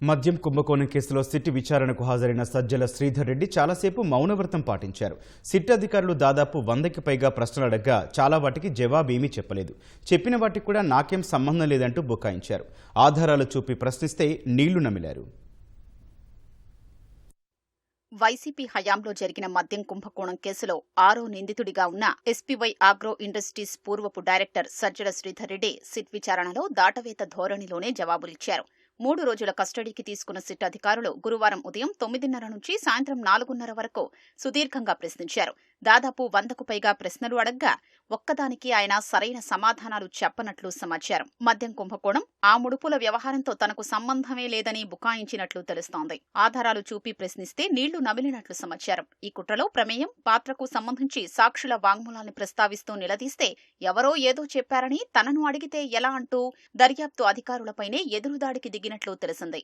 మద్యం కుంభకోణం కేసులో సిట్ విచారణకు హాజరైన సజ్జల శ్రీధర్ రెడ్డి చాలాసేపు మౌనవ్రతం పాటించారు. సిట్ అధికారులు దాదాపు వందకి పైగా ప్రశ్నలు అడగ్గా చాలా వాటికి జవాబేమీ చెప్పలేదు. చెప్పిన వాటికి కూడా నాకేం సంబంధం లేదంటూ బుకాయించారు. ఆధారాలు చూపి ప్రశ్నిస్తే నీళ్ళు నమిలారు. వైసీపీ హయాంలో జరిగిన మద్యం కుంభకోణం కేసులో ఆరో నిందితుడిగా ఉన్న ఎస్పీవై ఆగ్రో ఇండస్ట్రీస్ పూర్వపు డైరెక్టర్ సజ్జల శ్రీధర్ రెడ్డి సిట్ విచారణలో దాటవేత ధోరణిలోనే జవాబులిచ్చారు. మూడు రోజుల కస్టడీకి తీసుకున్న సిట్ అధికారులు గురువారం ఉదయం తొమ్మిదిన్నర నుంచి సాయంత్రం నాలుగున్నర వరకు సుదీర్ఘంగా ప్రశ్నించారు. దాదాపు వందకు పైగా ప్రశ్నలు అడగ్గా ఒక్కదానికి ఆయన సరైన సమాధానాలు చెప్పనట్లు సమాచారం. మద్యం కుంభకోణం ఆ ముడుపుల వ్యవహారంతో తనకు సంబంధమే లేదని బుకాయించినట్లు తెలుస్తోంది. ఆధారాలు చూపి ప్రశ్నిస్తే నీళ్ళు నమిలినట్లు సమాచారం. ఈ కుట్రలో ప్రమేయం పాత్రకు సంబంధించి సాక్షుల వాంగ్మూలాన్ని ప్రస్తావిస్తూ నిలదీస్తే ఎవరో ఏదో చెప్పారని తనను అడిగితే ఎలా అంటూ దర్యాప్తు అధికారులపైనే ఎదురుదాడికి దిగినట్లు తెలిసింది.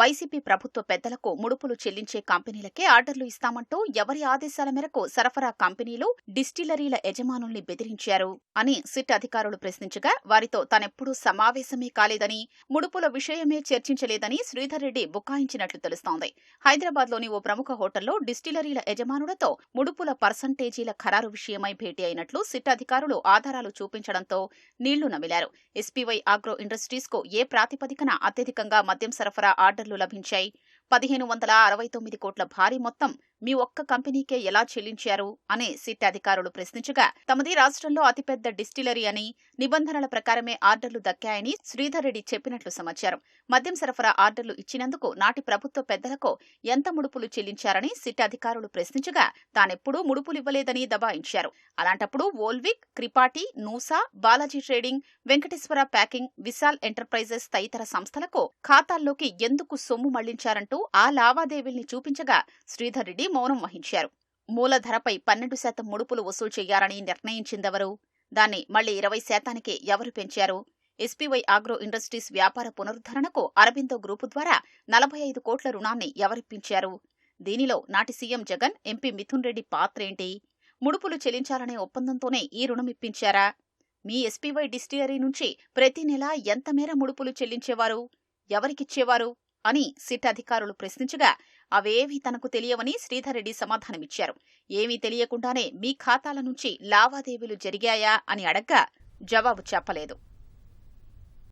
వైసీపీ ప్రభుత్వ పెద్దలకు ముడుపులు చెల్లించే కంపెనీలకే ఆర్డర్లు ఇస్తామంటూ ఎవరి ఆదేశాల మేరకు సరఫరా కంపెనీలు డిస్టిలరీల యజమానుల్ని బెదిరించారు అని సిట్ అధికారులు ప్రశ్నించగా వారితో తానెప్పుడూ సమావేశమే కాలేదని ముడుపుల విషయమే చర్చించలేదని శ్రీధర్ రెడ్డి బుకాయించినట్లు తెలుస్తోంది. హైదరాబాద్లోని ఓ ప్రముఖ హోటల్లో డిస్టిలరీల యజమానులతో ముడుపుల పర్సంటేజీల ఖరారు విషయమై భేటీ అయినట్లు సిట్ అధికారులు ఆధారాలు చూపించడంతో నీళ్ళు నమిలారు. ఎస్పీవై ఆగ్రో ఇండస్ట్రీస్కు ఏ ప్రాతిపదికన అత్యధికంగా మద్యం సరఫరా ఆర్డర్లు లభించాయి. పదిహేను వందల అరవై తొమ్మిది కోట్ల భారీ మొత్తం మీ ఒక్క కంపెనీకే ఎలా చెల్లించారు అని సిట్ అధికారులు ప్రశ్నించగా తమది రాష్ట్రంలో అతిపెద్ద డిస్టిలరీ అని నిబంధనల ప్రకారమే ఆర్డర్లు దక్కాయని శ్రీధర్ రెడ్డి చెప్పినట్లు సమాచారం. మద్యం సరఫరా ఆర్డర్లు ఇచ్చినందుకు నాటి ప్రభుత్వ పెద్దలకు ఎంత ముడుపులు చెల్లించారని సిట్ అధికారులు ప్రశ్నించగా తానెప్పుడూ ముడుపులివ్వలేదని దబాయించారు. అలాంటప్పుడు వోల్విక్ క్రిపాటి నూసా Balaji trading Venkateswara packing Vishal enterprises తదితర సంస్థలకు ఖాతాల్లోకి ఎందుకు సొమ్ము మళ్ళించారంటూ ఆ లావాదేవీల్ని చూపించగా శ్రీధర్ రెడ్డి మౌనం వహించారు. మూలధరపై పన్నెండు శాతం ముడుపులు వసూలు చేయాలని నిర్ణయించిందెవరు? దాన్ని మళ్ళీ ఇరవై శాతానికి ఎవరు పెంచారు? ఎస్పీవై ఆగ్రో ఇండస్ట్రీస్ వ్యాపార పునరుద్ధరణకు అరబిందో గ్రూపు ద్వారా నలభై ఐదు కోట్ల రుణాన్ని ఎవరిప్పించారు? దీనిలో నాటి సీఎం జగన్ ఎంపీ మిథున్ రెడ్డి పాత్రేంటి ముడుపులు చెల్లించాలనే ఒప్పందంతోనే ఈ రుణం ఇప్పించారా మీ ఎస్పీవై డిస్టిలరీ నుంచి ప్రతి నెలా ఎంత మేర ముడుపులు చెల్లించేవారు? ఎవరికిచ్చేవారు? అని సిట్ అధికారులు ప్రశ్నించగా అవేవీ తనకు తెలియవని శ్రీధర్రెడ్డి సమాధానమిచ్చారు. ఏమీ తెలియకుండానే మీ ఖాతాల నుంచి లావాదేవీలు జరిగాయా? అని అడగ్గా జవాబు చెప్పలేదు.